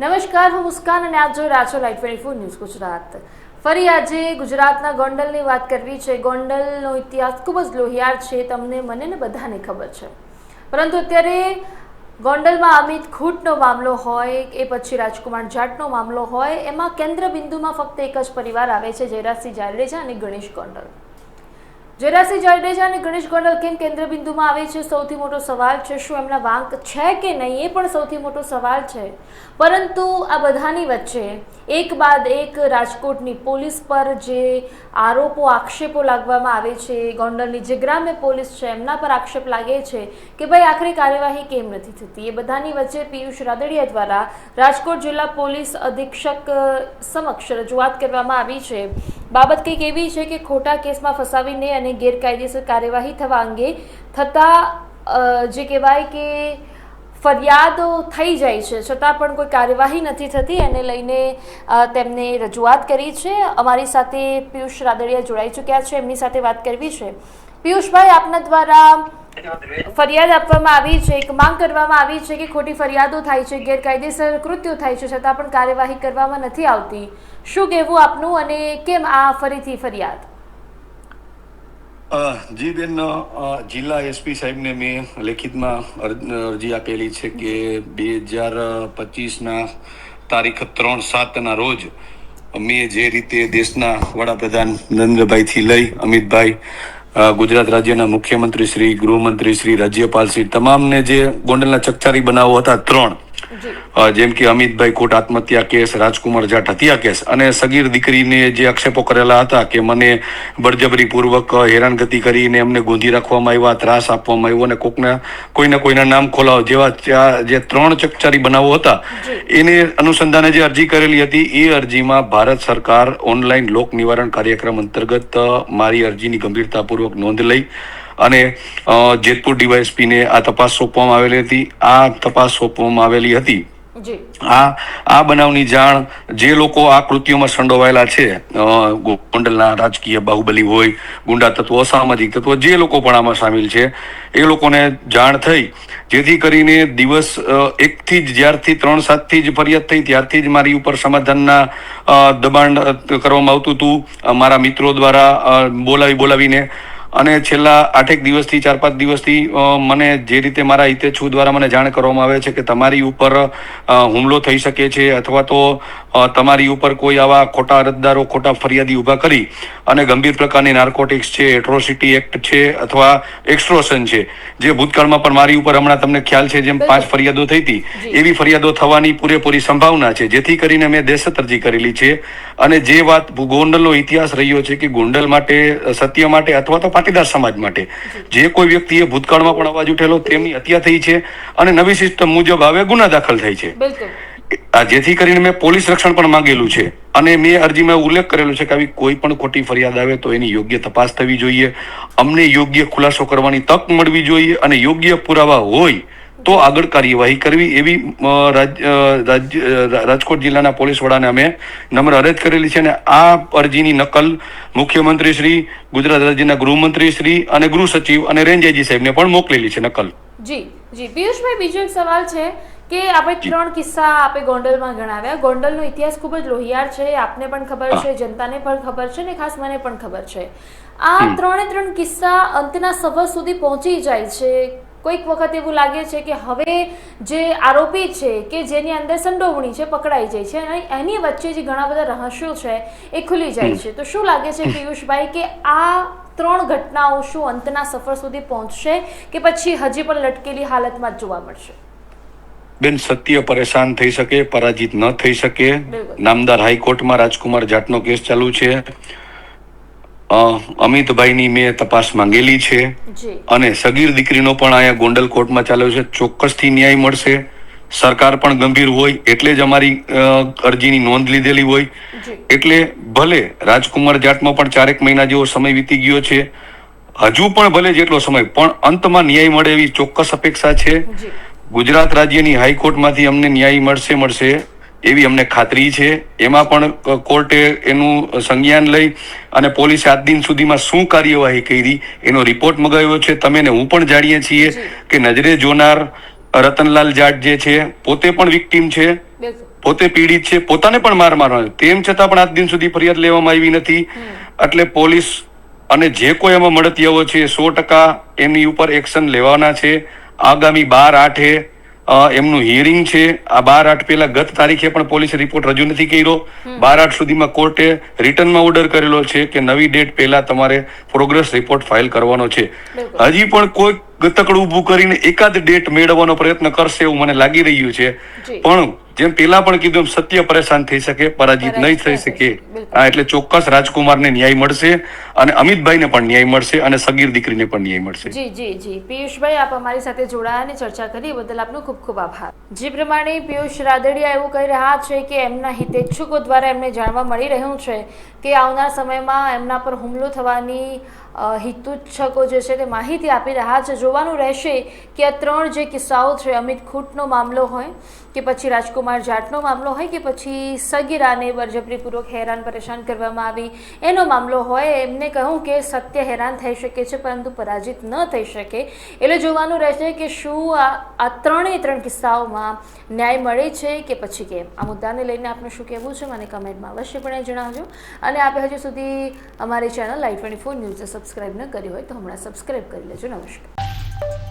નમસ્કાર, હું મુસ્કાન અને આપ જોઈ રહ્યા છો light twenty four news Gujarat. ફરી આજે ગુજરાતના ગોંડલની વાત કરવી છે. ગોંડલનો ઇતિહાસ ખૂબ જ લોહિયાળ છે, તમને મને ને બધાને ખબર છે. પરંતુ અત્યારે ગોંડલમાં અમિત ખૂટનો મામલો હોય એ પછી રાજકુમાર જાટનો મામલો હોય, એમાં કેન્દ્ર બિંદુમાં ફક્ત એક જ પરિવાર આવે છે, જયરાજસિંહ જાડેજા અને ગણેશ ગોંડલ. જયરાજસિંહ જાડેજા અને ગણેશ ગોંડલ કેમ કેન્દ્ર બિંદુમાં આવે છે. સૌથી મોટો સવાલ છે, શું એમના વાંક છે કે નહીં? એ પણ સૌથી મોટો સવાલ છે. પરંતુ આ બધાની વચ્ચે એક બાદ એક રાજકોટની પોલીસ પર જે આરોપો, આક્ષેપો લાગવામાં આવે છે, ગોંડલની જે ગ્રામ્ય પોલીસ છે, એમના પર આક્ષેપ લાગે છે કે ભાઈ આખરી કાર્યવાહી કેમ નથી થતી? એ બધાની વચ્ચે પિયુષ રાદડિયા દ્વારા રાજકોટ જિલ્લા પોલીસ અધિક્ષક સમક્ષ રજૂઆત કરવામાં આવી છે. બાબત કંઈક એવી છે કે ખોટા કેસમાં ફસાવીને અને ગેરકાયદેસર કાર્યવાહી થવા અંગે થતા જે કહેવાય કે ફરિયાદો થઈ જાય છે, છતાં પણ કોઈ કાર્યવાહી નથી થતી. એને લઈને તેમને રજૂઆત કરી છે. અમારી સાથે પિયુષ રાદડિયા જોડાઈ ચૂક્યા છે. એમની સાથે વાત કરવી છે. પિયુષભાઈ, આપના દ્વારા ફરિયાદ આપવામાં આવી છે, એક માંગ કરવામાં આવી છે કે ખોટી ફરિયાદો થાય છે, ગેરકાયદેસર કૃત્યો થાય છે, છતાં પણ કાર્યવાહી કરવામાં નથી આવતી. શું કહેવું આપનું અને કેમ આ ફરીથી ફરિયાદ? જી બેન જિલ્લા એસપી સાહેબને મેં લેખિતમાં અરજી આપેલી છે કે બે હજાર પચીસના તારીખ ત્રણ સાતના રોજ મેં જે રીતે દેશના વડાપ્રધાન નરેન્દ્રભાઈથી લઈ અમિતભાઈ ગુજરાત રાજ્યના મુખ્યમંત્રી શ્રી, ગૃહમંત્રી શ્રી રાજ્યપાલ શ્રી તમામને જે ગોંડલના ચકચારી બનાવો હતા ત્રણ જેમ કે અમિતભાઈ કોટ આત્મહત્યા કેસ રાજકુમાર જાટ હત્યા કેસ અને સગીર દીકરીને જે આક્ષેપો કરેલા હતા કે મને બળજબરીપૂર્વક હેરાનગતિ કરીને એમને ગોંધી રાખવામાં આવ્યા ત્રાસ આપવામાં આવ્યો અને કોકના કોઈના કોઈના નામ ખોલાવો જેવા જે ત્રણ ચકચારી બનાવો હતા એને અનુસંધાને જે અરજી કરેલી હતી એ અરજીમાં ભારત સરકાર ઓનલાઈન લોક નિવારણ કાર્યક્રમ અંતર્ગત મારી અરજીની ગંભીરતાપૂર્વક નોંધ લઈ અને જેતપુર ડીવાયએસપીને આ તપાસ સોંપવામાં આવેલી હતી. આ તપાસ સોંપવામાં આવેલી હતી. આ આ બનાવની જાણ જે લોકો આ કૃત્યોમાં સંડોવાયેલા છે ગોંડલના રાજકીય બાહુબલી હોય ગુંડા તત્વો અસામાજિક તત્વો જે લોકો પણ આમાં સામેલ છે એ લોકોને જાણ થઈ. જેથી કરીને દિવસ એકથી જ જ્યારથી ત્રણ સાતથી જ ફરિયાદ થઈ ત્યારથી જ મારી ઉપર સમાધાનના દબાણ કરવામાં આવતું હતું. મારા મિત્રો દ્વારા બોલાવી બોલાવીને અને છેલ્લા આઠેક દિવસથી ચાર પાંચ દિવસથી મને જે રીતે મારા હિતેચ્છુ દ્વારા મને જાણ કરવામાં આવે છે કે તમારી ઉપર હુમલો થઈ શકે છે અથવા તો તમારી ઉપર કોઈ આવા ખોટા અરજદારો ખોટા ફરિયાદી ઊભા કરી અને ગંભીર પ્રકારની નાર્કોટિક્સ છે એટ્રોસિટી એક્ટ છે અથવા એક્સ્ટ્રોશન છે જે ભૂતકાળમાં પણ મારી ઉપર હમણાં તમને ખ્યાલ છે જેમ પાંચ ફરિયાદો થઈ હતી એવી ફરિયાદો થવાની પૂરેપૂરી સંભાવના છે. જેથી કરીને મેં દહેશત અરજી કરેલી છે અને જે વાત ગોંડલનો ઇતિહાસ રહ્યો છે કે ગોંડલ માટે સત્ય માટે અથવા તો પાટીદાર સમાજ માટે. જે કોઈ વ્યક્તિએ ભૂતકાળમાં પણ અવાજ ઉઠેલો તેમની હત્યા થઈ છે અને નવી સિસ્ટમ મુજબ હવે ગુના દાખલ થાય છે. આ જેથી કરીને મેં પોલીસ રક્ષણ પણ માંગેલું છે અને મેં અરજીમાં ઉલ્લેખ કરેલો છે કે આવી કોઈ પણ ખોટી ફરિયાદ આવે તો એની યોગ્ય તપાસ થવી જોઈએ. અમને યોગ્ય ખુલાસો કરવાની તક મળવી જોઈએ અને યોગ્ય પુરાવા હોય તો આગળ કાર્યવાહી કરવી એવી રાજકોટ જિલ્લાના પોલીસ વડાને અમે નમ્ર અરજ કરેલી છે અને આ અરજીની નકલ મુખ્યમંત્રી શ્રી ગુજરાત રાજ્યના ગૃહમંત્રી શ્રી અને ગૃહ સચિવ અને રેન્જ આઈજી સાહેબને પણ મોકલેલી છે નકલ. જી જી. પિયુષભાઈ બીજો એક સવાલ છે કે આપણે ત્રણ કિસ્સા આપણે ગોંડલમાં ગણાવ્યા. ગોંડલનો ઇતિહાસ ખૂબ જ લોહિયાળ છે. આપને પણ ખબર છે જનતાને પણ ખબર છે ને ખાસ મને પણ ખબર છે. આ ત્રણે ત્રણ કિસ્સા અંતના સભર સુધી પહોંચી જાય છે. કોઈક વખત એવું લાગે છે કે હવે જે આરોપી છે કે જેની અંદર સંડોવણી છે પકડાઈ જાય છે અને એની વચ્ચે જે ઘણા બધા રહસ્યો છે એ ખુલી જાય છે. તો શું લાગે છે પિયુષભાઈ કે આ ત્રણ ઘટનાઓ શું અંતના સફર સુધી પહોંચશે કે પછી હજી પણ લટકેલી હાલતમાં જ જોવા મળશે? બેન સત્ય પરેશાન થઈ શકે પરાજિત ન થઈ શકે. નામદાર હાઈકોર્ટમાં રાજકુમાર જાટનો કેસ ચાલુ છે. અમિતભાઈની મેં તપાસ માંગેલી છે. અને સગીર દીકરીનો પણ અહીંયા ગોંડલ કોર્ટમાં ચાલ્યો છે. ચોક્કસથી ન્યાય મળશે. સરકાર પણ ગંભીર હોય એટલે જ અમારી અરજીની નોંધ લીધેલી હોય. એટલે ભલે રાજકુમાર જાટમાં પણ ચારેક મહિના જેવો સમય વીતી ગયો છે. હજુ પણ ભલે જેટલો સમય પણ અંતમાં ન્યાય મળે એવી ચોક્કસ અપેક્ષા છે. ગુજરાત રાજ્યની હાઈકોર્ટમાંથી અમને ન્યાય મળશે મળશે. એવી અમને ખાતરી છે. એમાં પણ કોર્ટે એનું સંજ્ઞાન લઈ અને પોલીસે આજ દિન સુધીમાં શું કાર્યવાહી કરી એનો રિપોર્ટ મગાવ્યો છે. તમે ને હું પણ જાણીએ છીએ કે નજરે જોનાર રતનલાલ જાટ જે છે પોતે પણ વિક્ટીમ છે પોતે પીડિત છે પોતાને પણ માર મારવાનો તેમ છતાં પણ આજ દિન સુધી ફરિયાદ લેવામાં આવી નથી. એટલે પોલીસ અને જે કોઈ એમાં મળતિયાઓ છે સો ટકા એમની ઉપર એક્શન લેવાના છે. આગામી બાર આઠે એમનું હિયરિંગ છે. આ બાર આઠ પહેલા ગત તારીખે પણ પોલીસે રિપોર્ટ રજૂ નથી કર્યો. બાર આઠ સુધીમાં કોર્ટે રિટર્નમાં ઓર્ડર કરેલો છે કે નવી ડેટ પહેલા તમારે પ્રોગ્રેસ રિપોર્ટ ફાઇલ કરવાનો છે. હજી પણ કોઈ ગતકડું ઊભું કરીને એકાદ ડેટ મેળવવાનો પ્રયત્ન કરશે એવું મને લાગી રહ્યું છે. પણ જેમ પેલા પણ કીધું સત્ય પરેશાન થઈ શકે પરાજિત નહીં થઈ શકે. હા એટલે ચોક્કસ રાજકુમારને ન્યાય મળશે અને અમિતભાઈને પણ ન્યાય મળશે અને સગીર દીકરીને પણ ન્યાય મળશે. જી જી જી. પિયુષભાઈ આપ અમારી સાથે જોડાયા અને ચર્ચા કરી. બદલ આપનો ખૂબ ખૂબ આભાર. જે પ્રમાણે પિયુષ રાદડિયા એવું કહી રહ્યા છે કે એમના હિતેચ્છુકો દ્વારા એમને જાણવા મળી રહ્યું છે કે આવનાર સમયમાં એમના પર હુમલો થવાની હિતુચ્છકો જે છે તે માહિતી આપી રહ્યા છે. જોવાનું રહેશે કે આ ત્રણ જે કિસ્સાઓ છે, અમિત ખૂટનો મામલો હોય કે પછી રાજકુમાર જાટનો મામલો હોય કે પછી સગીરાને વરજબરીપૂર્વક હેરાન પરેશાન કરવામાં આવી, એનો મામલો હોય, એમને કહ્યું કે સત્ય હેરાન થઈ શકે છે, પરંતુ પરાજિત ન થઈ શકે. એટલે જોવાનું રહેશે કે શું આ આ ત્રણેય ત્રણ કિસ્સાઓમાં ન્યાય મળે છે કે પછી કેમ? આ મુદ્દાને લઈને આપને શું કહેવું છે? મને કમેન્ટમાં અવશ્યપણે જણાવજો. અને આપે હજુ સુધી અમારી ચેનલ લાઈવ ટ્વેન્ટી ફોર ન્યૂઝને સબસ્ક્રાઈબ ન કરી હોય તો હમણાં સબસ્ક્રાઈબ કરી લેજો. નમસ્કાર.